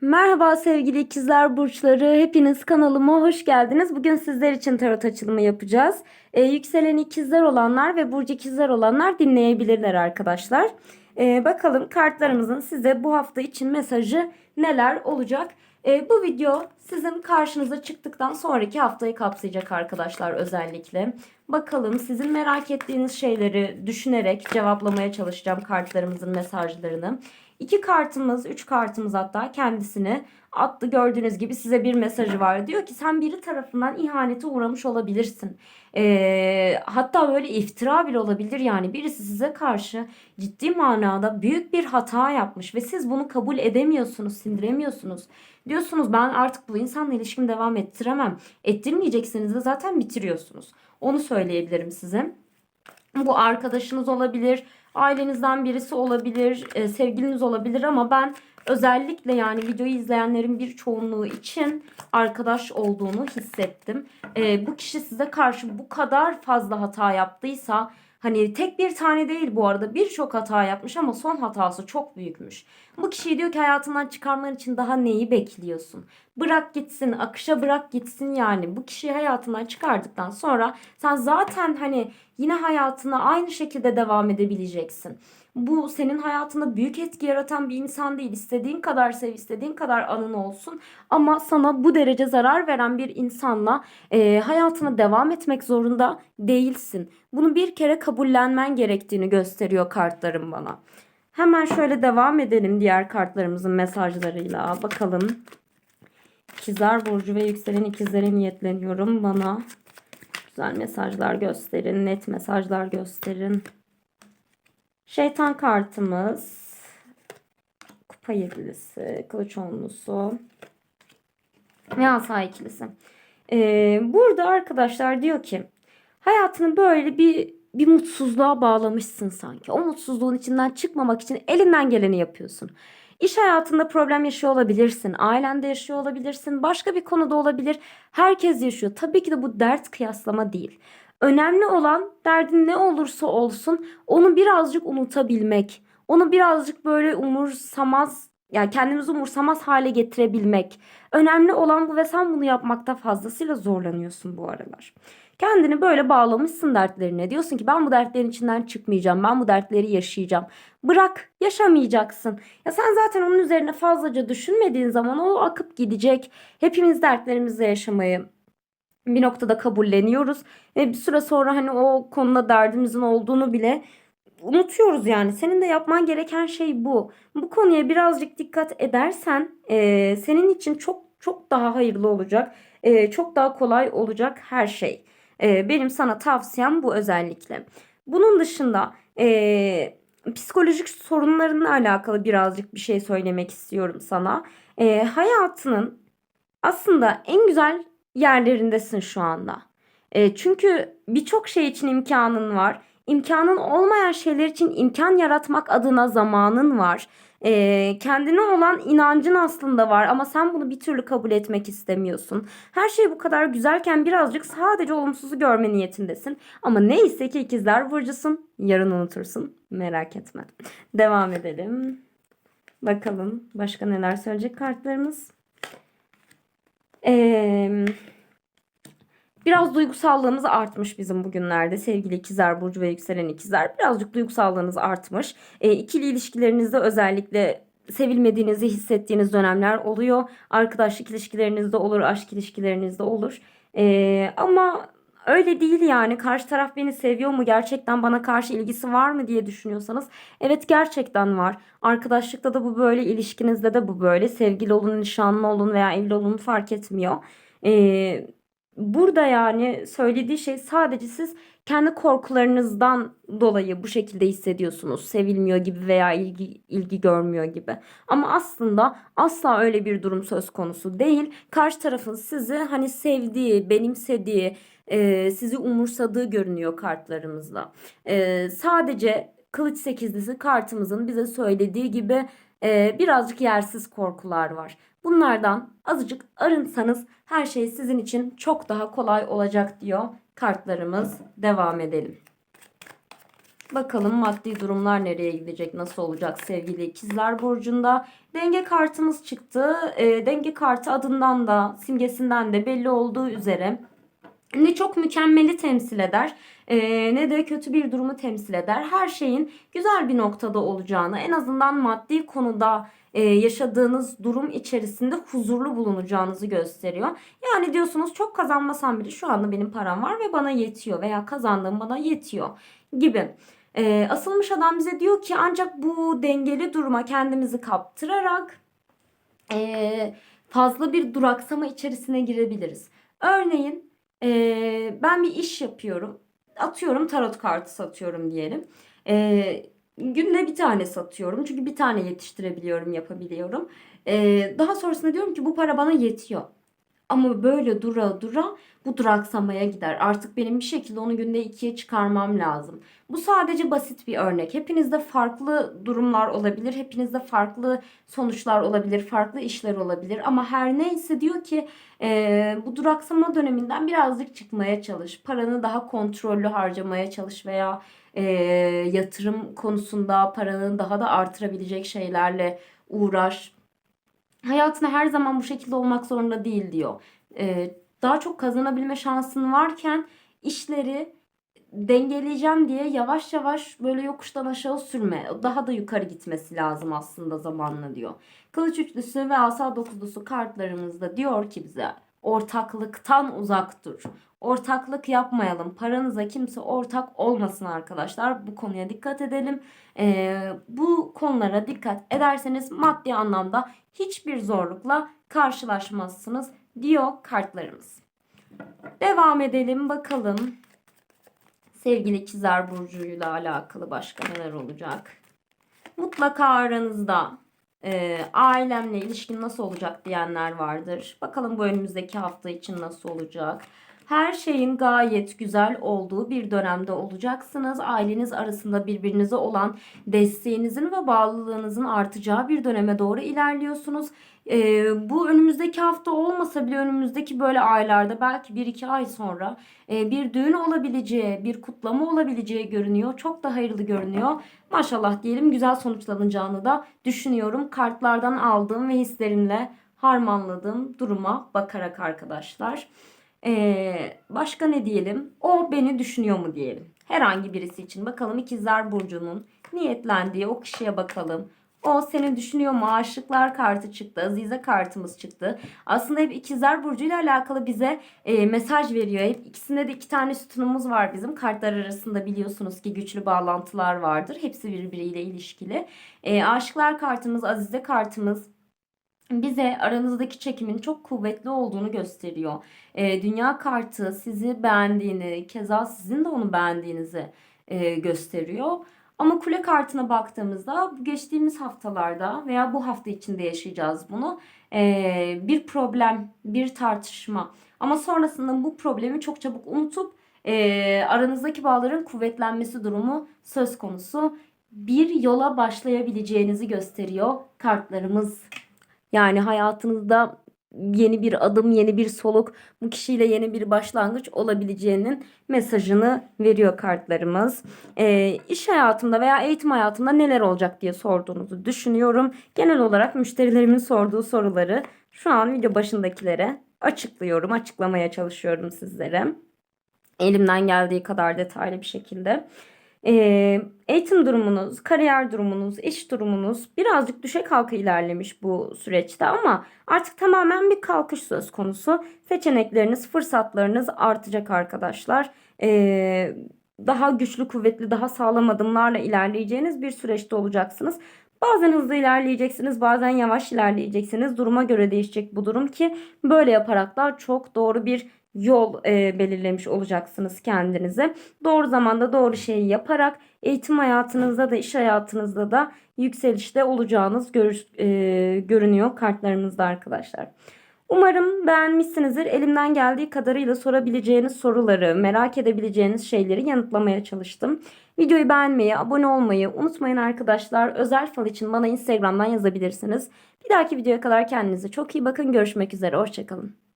Merhaba sevgili ikizler burçları. Hepiniz kanalıma hoş geldiniz. Bugün sizler için tarot açılımı yapacağız. Ee, yükselen ikizler olanlar ve burcu ikizler olanlar dinleyebilirler arkadaşlar. Ee, bakalım kartlarımızın size bu hafta için mesajı neler olacak? Ee, bu video sizin karşınıza çıktıktan sonraki haftayı kapsayacak arkadaşlar özellikle. Bakalım sizin merak ettiğiniz şeyleri düşünerek cevaplamaya çalışacağım kartlarımızın mesajlarını. İki kartımız, üç kartımız hatta kendisini attı. Gördüğünüz gibi size bir mesajı var. Diyor ki sen biri tarafından ihanete uğramış olabilirsin. Ee, hatta böyle iftira bile olabilir yani. Birisi size karşı ciddi manada büyük bir hata yapmış ve siz bunu kabul edemiyorsunuz, sindiremiyorsunuz. Diyorsunuz ben artık bu insanla ilişkimi devam ettiremem. Ettirmeyeceksiniz de zaten bitiriyorsunuz. Onu söyleyebilirim size. Bu arkadaşınız olabilir, ailenizden birisi olabilir, e, sevgiliniz olabilir ama ben özellikle yani videoyu izleyenlerin bir çoğunluğu için arkadaş olduğunu hissettim. E, bu kişi size karşı bu kadar fazla hata yaptıysa hani tek bir tane değil bu arada birçok hata yapmış ama son hatası çok büyükmüş. Bu kişiyi diyor ki hayatından çıkarman için daha neyi bekliyorsun? Bırak gitsin, akışa bırak gitsin yani. Bu kişiyi hayatından çıkardıktan sonra sen zaten hani yine hayatına aynı şekilde devam edebileceksin. Bu senin hayatında büyük etki yaratan bir insan değil. İstediğin kadar sev, istediğin kadar anın olsun. Ama sana bu derece zarar veren bir insanla e, hayatına devam etmek zorunda değilsin. Bunu bir kere kabullenmen gerektiğini gösteriyor kartlarım bana. Hemen şöyle devam edelim diğer kartlarımızın mesajlarıyla. Bakalım. İkizler Burcu ve yükselen ikizlere niyetleniyorum. Bana güzel mesajlar gösterin. Net mesajlar gösterin. Şeytan kartımız. Kupa yedilisi. Kılıç onlusu. Ve asa ikilisi. Ee, burada arkadaşlar diyor ki hayatını böyle bir bir mutsuzluğa bağlamışsın sanki. O mutsuzluğun içinden çıkmamak için elinden geleni yapıyorsun. İş hayatında problem yaşıyor olabilirsin. Ailende yaşıyor olabilirsin. Başka bir konuda olabilir. Herkes yaşıyor. Tabii ki de bu dert kıyaslama değil. Önemli olan derdin ne olursa olsun onu birazcık unutabilmek. Onu birazcık böyle umursamaz yani kendimizi umursamaz hale getirebilmek. Önemli olan bu ve sen bunu yapmakta fazlasıyla zorlanıyorsun bu aralar. Kendini böyle bağlamışsın dertlerine. Diyorsun ki ben bu dertlerin içinden çıkmayacağım. Ben bu dertleri yaşayacağım. Bırak, yaşamayacaksın. Ya sen zaten onun üzerine fazlaca düşünmediğin zaman o akıp gidecek. Hepimiz dertlerimizle yaşamayı bir noktada kabulleniyoruz ve bir süre sonra hani o konuda derdimizin olduğunu bile unutuyoruz yani. Senin de yapman gereken şey bu. Bu konuya birazcık dikkat edersen e, senin için çok çok daha hayırlı olacak. E, çok daha kolay olacak her şey. E, benim sana tavsiyem bu özellikle. Bunun dışında e, psikolojik sorunlarınla alakalı birazcık bir şey söylemek istiyorum sana. E, hayatının aslında en güzel yerlerindesin şu anda. E, çünkü birçok şey için imkanın var. İmkanın olmayan şeyler için imkan yaratmak adına zamanın var. E, kendine olan inancın aslında var ama sen bunu bir türlü kabul etmek istemiyorsun. Her şey bu kadar güzelken birazcık sadece olumsuzu görme niyetindesin. Ama neyse ki ikizler burcusun. Yarın unutursun. Merak etme. Devam edelim. Bakalım başka neler söyleyecek kartlarımız. Eee... Biraz duygusallığımız artmış bizim bugünlerde sevgili ikizler burcu ve yükselen ikizler. Birazcık duygusallığınız artmış. E, ikili ilişkilerinizde özellikle sevilmediğinizi hissettiğiniz dönemler oluyor. Arkadaşlık ilişkilerinizde olur, aşk ilişkilerinizde olur. E, ama öyle değil yani. Karşı taraf beni seviyor mu? Gerçekten bana karşı ilgisi var mı diye düşünüyorsanız. Evet gerçekten var. Arkadaşlıkta da bu böyle, ilişkinizde de bu böyle. Sevgili olun, nişanlı olun veya evli olun fark etmiyor. Eee burada yani söylediği şey sadece siz kendi korkularınızdan dolayı bu şekilde hissediyorsunuz. Sevilmiyor gibi veya ilgi, ilgi görmüyor gibi. Ama aslında asla öyle bir durum söz konusu değil. Karşı tarafın sizi hani sevdiği, benimsediği, e, sizi umursadığı görünüyor kartlarımızla. E, sadece kılıç sekizlisi kartımızın bize söylediği gibi e, birazcık yersiz korkular var. Bunlardan azıcık arınsanız her şey sizin için çok daha kolay olacak diyor kartlarımız. Devam edelim. Bakalım maddi durumlar nereye gidecek, nasıl olacak sevgili ikizler burcunda. Denge kartımız çıktı. E, denge kartı adından da simgesinden de belli olduğu üzere ne çok mükemmeli temsil eder e, ne de kötü bir durumu temsil eder. Her şeyin güzel bir noktada olacağını en azından maddi konuda e, yaşadığınız durum içerisinde huzurlu bulunacağınızı gösteriyor. Yani diyorsunuz çok kazanmasam bile şu anda benim param var ve bana yetiyor veya kazandığım bana yetiyor gibi. E, asılmış adam bize diyor ki ancak bu dengeli duruma kendimizi kaptırarak e, fazla bir duraksama içerisine girebiliriz. Örneğin e, ben bir iş yapıyorum. Atıyorum tarot kartı satıyorum diyelim. E, günde bir tane satıyorum. Çünkü bir tane yetiştirebiliyorum, yapabiliyorum. E, daha sonrasında diyorum ki bu para bana yetiyor. Ama böyle dura dura bu duraksamaya gider. Artık benim bir şekilde onu günde ikiye çıkarmam lazım. Bu sadece basit bir örnek. Hepinizde farklı durumlar olabilir. Hepinizde farklı sonuçlar olabilir. Farklı işler olabilir. Ama her neyse diyor ki e, bu duraksama döneminden birazcık çıkmaya çalış. Paranı daha kontrollü harcamaya çalış veya e, yatırım konusunda paranı daha da artırabilecek şeylerle uğraş hayatına her zaman bu şekilde olmak zorunda değil diyor. Ee, daha çok kazanabilme şansın varken işleri dengeleyeceğim diye yavaş yavaş böyle yokuştan aşağı sürme. Daha da yukarı gitmesi lazım aslında zamanla diyor. Kılıç üçlüsü ve asa dokuzlusu kartlarımızda diyor ki bize ortaklıktan uzak dur. Ortaklık yapmayalım. Paranıza kimse ortak olmasın arkadaşlar. Bu konuya dikkat edelim. Ee, bu konulara dikkat ederseniz maddi anlamda hiçbir zorlukla karşılaşmazsınız diyor kartlarımız. Devam edelim bakalım. Sevgili ikizler burcuyla alakalı başka neler olacak? Mutlaka aranızda e, ailemle ilişkin nasıl olacak diyenler vardır. Bakalım bu önümüzdeki hafta için nasıl olacak? Her şeyin gayet güzel olduğu bir dönemde olacaksınız. Aileniz arasında birbirinize olan desteğinizin ve bağlılığınızın artacağı bir döneme doğru ilerliyorsunuz. Ee, bu önümüzdeki hafta olmasa bile önümüzdeki böyle aylarda belki 1-2 ay sonra e, bir düğün olabileceği, bir kutlama olabileceği görünüyor. Çok da hayırlı görünüyor. Maşallah diyelim güzel sonuçlanacağını da düşünüyorum. Kartlardan aldığım ve hislerimle harmanladığım duruma bakarak arkadaşlar. Ee, başka ne diyelim? O beni düşünüyor mu diyelim. Herhangi birisi için bakalım ikizler burcunun niyetlendiği o kişiye bakalım. O seni düşünüyor mu? Aşıklar kartı çıktı. Azize kartımız çıktı. Aslında hep ikizler burcuyla alakalı bize e, mesaj veriyor. Hep ikisinde de iki tane sütunumuz var bizim. Kartlar arasında biliyorsunuz ki güçlü bağlantılar vardır. Hepsi birbiriyle ilişkili. E, aşıklar kartımız, Azize kartımız, bize aranızdaki çekimin çok kuvvetli olduğunu gösteriyor. E, dünya kartı sizi beğendiğini, keza sizin de onu beğendiğinizi e, gösteriyor. Ama kule kartına baktığımızda geçtiğimiz haftalarda veya bu hafta içinde yaşayacağız bunu. E, bir problem, bir tartışma. Ama sonrasında bu problemi çok çabuk unutup e, aranızdaki bağların kuvvetlenmesi durumu söz konusu. Bir yola başlayabileceğinizi gösteriyor kartlarımız. Yani hayatınızda yeni bir adım, yeni bir soluk, bu kişiyle yeni bir başlangıç olabileceğinin mesajını veriyor kartlarımız. Ee, iş hayatımda veya eğitim hayatımda neler olacak diye sorduğunuzu düşünüyorum. Genel olarak müşterilerimin sorduğu soruları şu an video başındakilere açıklıyorum, açıklamaya çalışıyorum sizlere. Elimden geldiği kadar detaylı bir şekilde. Ee, eğitim durumunuz, kariyer durumunuz, iş durumunuz birazcık düşe kalka ilerlemiş bu süreçte ama artık tamamen bir kalkış söz konusu. Seçenekleriniz, fırsatlarınız artacak arkadaşlar. Ee, daha güçlü, kuvvetli, daha sağlam adımlarla ilerleyeceğiniz bir süreçte olacaksınız. Bazen hızlı ilerleyeceksiniz, bazen yavaş ilerleyeceksiniz. Duruma göre değişecek bu durum ki böyle yaparak da çok doğru bir yol e, belirlemiş olacaksınız kendinize. Doğru zamanda doğru şeyi yaparak eğitim hayatınızda da iş hayatınızda da yükselişte olacağınız gör, e, görünüyor kartlarımızda arkadaşlar. Umarım beğenmişsinizdir. Elimden geldiği kadarıyla sorabileceğiniz soruları, merak edebileceğiniz şeyleri yanıtlamaya çalıştım. Videoyu beğenmeyi, abone olmayı unutmayın arkadaşlar. Özel fal için bana Instagram'dan yazabilirsiniz. Bir dahaki videoya kadar kendinize çok iyi bakın. Görüşmek üzere. Hoşçakalın.